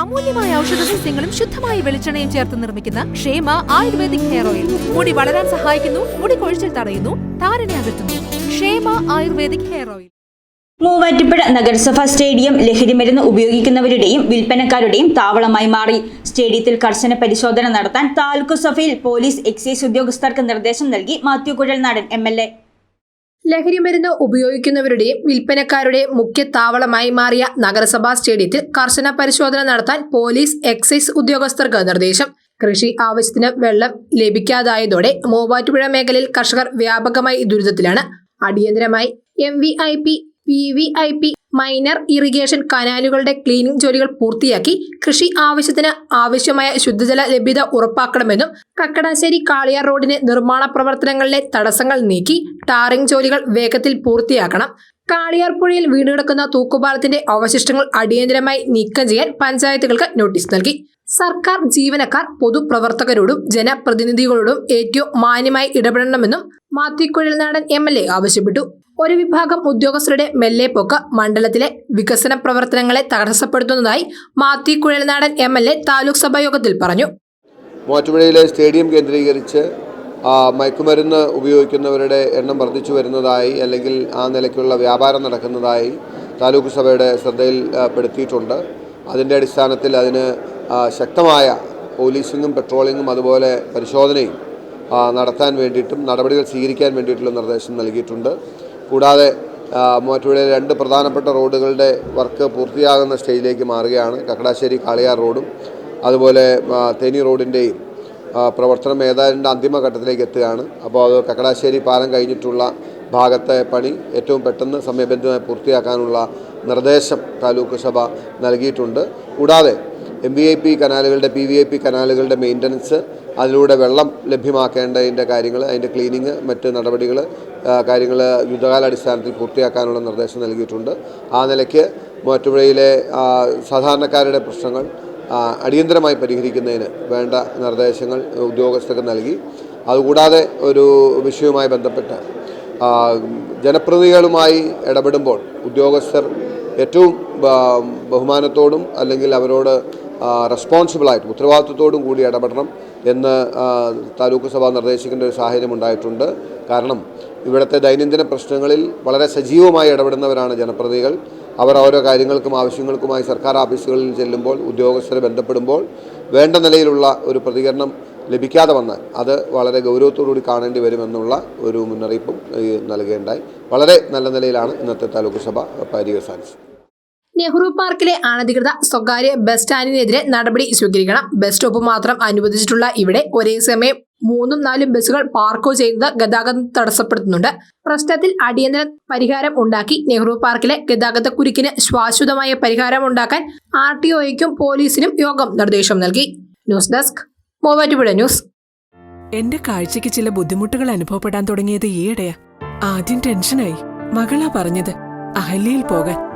അമൂല്യമായ ഔഷധ സസ്യങ്ങളും ശുദ്ധമായ വെളിച്ചെണ്ണയും ചേർത്ത് നിർമ്മിക്കുന്ന ക്ഷേമ ആയുർവേദിക് ഹെയർ ഓയിൽ. മുടി വളരാൻ സഹായിക്കുന്നു മുടി കൊഴിച്ചിൽ തടയുന്നു താരനെ അകറ്റുന്നു. ക്ഷേമ ആയുർവേദിക് ഹെയർ ഓയിൽ. മൂവാറ്റുപുഴ നഗരസഭ സ്റ്റേഡിയം ലഹരിമരുന്ന് ഉപയോഗിക്കുന്നവരുടെയും വിൽപ്പനക്കാരുടെയും താവളമായി മാറി. സ്റ്റേഡിയത്തിൽ കർശന പരിശോധന നടത്താൻ താലൂക്ക് സഭയിൽ പോലീസ് എക്സൈസ് ഉദ്യോഗസ്ഥർക്ക് നിർദ്ദേശം നൽകി Mathew Kuzhalnadan M L A. ലഹരിമരുന്ന് ഉപയോഗിക്കുന്നവരുടെയും വിൽപ്പനക്കാരുടെയും മുഖ്യ താവളമായി മാറിയ നഗരസഭാ സ്റ്റേഡിയത്തിൽ കർശന പരിശോധന നടത്താൻ പോലീസ് എക്സൈസ് ഉദ്യോഗസ്ഥർക്ക് നിർദ്ദേശം. കൃഷി ആവശ്യത്തിന് വെള്ളം ലഭിക്കാതായതോടെ മൂവാറ്റുപുഴ മേഖലയിൽ കർഷകർ വ്യാപകമായി ദുരിതത്തിലാണ്. അടിയന്തരമായി M V I P P V I P minor irrigation കനാലുകളുടെ cleaning ജോലികൾ പൂർത്തിയാക്കി കൃഷി ആവശ്യത്തിന് ആവശ്യമായ ശുദ്ധജല ലഭ്യത ഉറപ്പാക്കണമെന്നും കക്കടാശ്ശേരി കാളിയാർ റോഡിന് നിർമ്മാണ പ്രവർത്തനങ്ങളിലെ തടസ്സങ്ങൾ നീക്കി ടാറിംഗ് ജോലികൾ വേഗത്തിൽ പൂർത്തിയാക്കണം. കാളിയാർ പുഴയിൽ വീണുകിടക്കുന്ന തൂക്കുപാലത്തിന്റെ അവശിഷ്ടങ്ങൾ അടിയന്തരമായി നീക്കം ചെയ്യാൻ പഞ്ചായത്തുകൾക്ക് നോട്ടീസ് നൽകി. സർക്കാർ ജീവനക്കാർ പൊതുപ്രവർത്തകരോടും ജനപ്രതിനിധികളോടും ഏറ്റവും മാന്യമായി ഇടപെടണമെന്നും മാത്യു കുഴൽനാടൻ എം ആവശ്യപ്പെട്ടു. ഒരു വിഭാഗം ഉദ്യോഗസ്ഥരുടെ മെല്ലെപ്പോക്ക് മണ്ഡലത്തിലെ വികസന പ്രവർത്തനങ്ങളെ തടസ്സപ്പെടുത്തുന്നതായി Mathew Kuzhalnadan M L A taluk സഭാ യോഗത്തിൽ പറഞ്ഞു. മൂവാറ്റുപുഴയിലെ സ്റ്റേഡിയം കേന്ദ്രീകരിച്ച് മയക്കുമരുന്ന് ഉപയോഗിക്കുന്നവരുടെ എണ്ണം വർദ്ധിച്ചു വരുന്നതായി അല്ലെങ്കിൽ ആ നിലയ്ക്കുള്ള വ്യാപാരം നടക്കുന്നതായി താലൂക്ക് സഭയുടെ ശ്രദ്ധയിൽപ്പെടുത്തിയിട്ടുണ്ട് അതിന്റെ അടിസ്ഥാനത്തിൽ അതിന് ശക്തമായ പോലീസിങ്ങും പെട്രോളിങ്ങും അതുപോലെ പരിശോധനയും നടത്താൻ വേണ്ടിയിട്ടും നടപടികൾ സ്വീകരിക്കാൻ വേണ്ടിയിട്ടുള്ള നിർദ്ദേശം നൽകിയിട്ടുണ്ട്. കൂടാതെ മറ്റുള്ള രണ്ട് പ്രധാനപ്പെട്ട റോഡുകളുടെ വർക്ക് പൂർത്തിയാകുന്ന സ്റ്റേജിലേക്ക് മാറുകയാണ്. കക്കടാശ്ശേരി കാളിയാർ റോഡും അതുപോലെ തേനി റോഡിന്റെയും പ്രവർത്തനം ഏതാണ്ട് അന്തിമഘട്ടത്തിലേക്ക് എത്തുകയാണ്. അപ്പോൾ അത് കക്കടാശ്ശേരി പാലം കഴിഞ്ഞിട്ടുള്ള ഭാഗത്തെ പണി ഏറ്റവും പെട്ടെന്ന് സമയബന്ധിതമായി പൂർത്തിയാക്കാനുള്ള നിർദ്ദേശം താലൂക്ക് സഭ നൽകിയിട്ടുണ്ട്. കൂടാതെ എം വി ഐ പി കനാലുകളുടെ പി വി ഐ പി കനാലുകളുടെ മെയിന്റനൻസ് അതിലൂടെ വെള്ളം ലഭ്യമാക്കേണ്ടതിന്റെ കാര്യങ്ങൾ അതിന്റെ ക്ലീനിങ് മറ്റ് നടപടികൾ കാര്യങ്ങൾ യുദ്ധകാലാടിസ്ഥാനത്തിൽ പൂർത്തിയാക്കാനുള്ള നിർദ്ദേശം നൽകിയിട്ടുണ്ട്. ആ നിലയ്ക്ക് മൂവാറ്റുപുഴയിലെ സാധാരണക്കാരുടെ പ്രശ്നങ്ങൾ അടിയന്തരമായി പരിഹരിക്കുന്നതിന് വേണ്ട നിർദ്ദേശങ്ങൾ ഉദ്യോഗസ്ഥർക്ക് നൽകി. അതുകൂടാതെ ഒരു വിഷയവുമായി ബന്ധപ്പെട്ട് ജനപ്രതിനിധികളുമായി ഇടപെടുമ്പോൾ ഉദ്യോഗസ്ഥർ ഏറ്റവും ബഹുമാനത്തോടും അല്ലെങ്കിൽ അവരോട് റെസ്പോൺസിബിളായിട്ട് ഉത്തരവാദിത്വത്തോടും കൂടി ഇടപെടണം എന്ന് താലൂക്ക് സഭ നിർദ്ദേശിക്കേണ്ട ഒരു സാഹചര്യം ഉണ്ടായിട്ടുണ്ട്. കാരണം ഇവിടുത്തെ ദൈനംദിന പ്രശ്നങ്ങളിൽ വളരെ സജീവമായി ഇടപെടുന്നവരാണ് ജനപ്രതിനിധികൾ. അവർ ഓരോ കാര്യങ്ങൾക്കും ആവശ്യങ്ങൾക്കുമായി സർക്കാർ ഓഫീസുകളിൽ ചെല്ലുമ്പോൾ ഉദ്യോഗസ്ഥരെ ബന്ധപ്പെടുമ്പോൾ വേണ്ട നിലയിലുള്ള ഒരു പ്രതികരണം ലഭിക്കാതെ വന്നാൽ അത് വളരെ ഗൗരവത്തോടുകൂടി കാണേണ്ടി വരുമെന്നുള്ള ഒരു മുന്നറിയിപ്പും നൽകേണ്ടായി. വളരെ നല്ല നിലയിലാണ് ഇന്നത്തെ താലൂക്ക് സഭ പരിഹരിച്ചത് നെഹ്റു പാർക്കിലെ അനധികൃത സ്വകാര്യ ബസ് സ്റ്റാൻഡിനെതിരെ നടപടി സ്വീകരിക്കണം. ബസ് സ്റ്റോപ്പ് മാത്രം അനുവദിച്ചിട്ടുള്ള ഇവിടെ ഒരേ സമയം മൂന്നും നാലും ബസ്സുകൾ പാർക്കോ ചെയ്യുന്നത് ഗതാഗതം തടസ്സപ്പെടുത്തുന്നുണ്ട്. പ്രശ്നത്തിൽ അടിയന്തര പരിഹാരം ഉണ്ടാക്കി നെഹ്റു പാർക്കിലെ ഗതാഗത കുരുക്കിന് ശാശ്വതമായ പരിഹാരം ഉണ്ടാക്കാൻ ആർ ടി ഒയ്ക്കും പോലീസിനും യോഗം നിർദ്ദേശം നൽകി. News desk Muvattupuzha news. എന്റെ കാഴ്ചയ്ക്ക് ചില ബുദ്ധിമുട്ടുകൾ അനുഭവപ്പെടാൻ തുടങ്ങിയത് ഈയിടെയാ. ആദ്യം ടെൻഷനായി. മകളാ പറഞ്ഞത് അഹല്യയിൽ പോകാൻ.